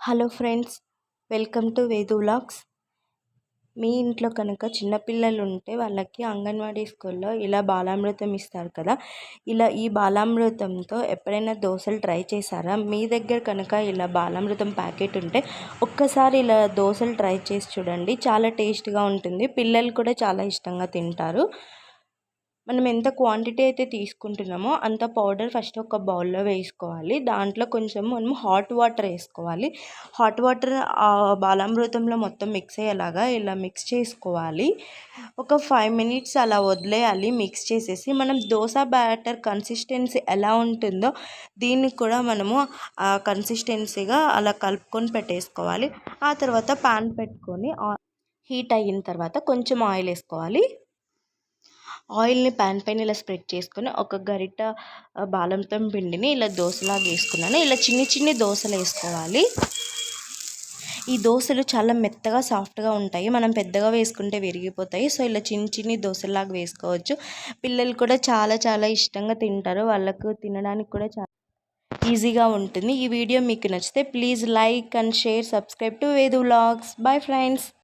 Hello friends welcome to Vedu vlogs. మీ ఇంట్లో కనుక చిన్నపిల్లలు ఉంటే వాళ్ళకి అంగన్వాడీ స్కూల్లో ఇలా బాలామృతం ఇస్తారు కదా. ఇలా ఈ బాలామృతంతో ఎప్పుడైనా దోశలు ట్రై చేశారా? మీ దగ్గర కనుక ఇలా బాలామృతం ప్యాకెట్ ఉంటే ఒక్కసారి ఇలా దోశలు ట్రై చేసి చూడండి. చాలా టేస్ట్గా ఉంటుంది. పిల్లలు కూడా చాలా ఇష్టంగా తింటారు. మనం ఎంత క్వాంటిటీ అయితే తీసుకుంటున్నామో అంత పౌడర్ ఫస్ట్ ఒక బౌల్లో వేసుకోవాలి. దాంట్లో కొంచెం మనం హాట్ వాటర్ వేసుకోవాలి. హాట్ వాటర్ బాలామృతంలో మొత్తం మిక్స్ అయ్యేలాగా ఇలా మిక్స్ చేసుకోవాలి. ఒక ఫైవ్ మినిట్స్ అలా వదిలేయాలి. మిక్స్ చేసేసి మనం దోశ బ్యాటర్ కన్సిస్టెన్సీ ఎలా ఉంటుందో దీన్ని కూడా మనము ఆ కన్సిస్టెన్సీగా అలా కలుపుకొని పెట్టేసుకోవాలి. ఆ తర్వాత పాన్ పెట్టుకొని హీట్ అయిన తర్వాత కొంచెం ఆయిల్ వేసుకోవాలి. ఆయిల్ని ప్యాన్ పైన ఇలా స్ప్రెడ్ చేసుకుని ఒక గరిట బాలంతం పిండిని ఇలా దోశలాగా వేసుకున్నాను. ఇలా చిన్ని చిన్ని దోశలు వేసుకోవాలి. ఈ దోశలు చాలా మెత్తగా సాఫ్ట్గా ఉంటాయి. మనం పెద్దగా వేసుకుంటే విరిగిపోతాయి. సో ఇలా చిన్ని చిన్ని దోశలాగా వేసుకోవచ్చు. పిల్లలు కూడా చాలా చాలా ఇష్టంగా తింటారు. వాళ్ళకు తినడానికి కూడా చాలా ఈజీగా ఉంటుంది. ఈ వీడియో మీకు నచ్చితే please like and share subscribe to Vedu vlogs. Bye friends.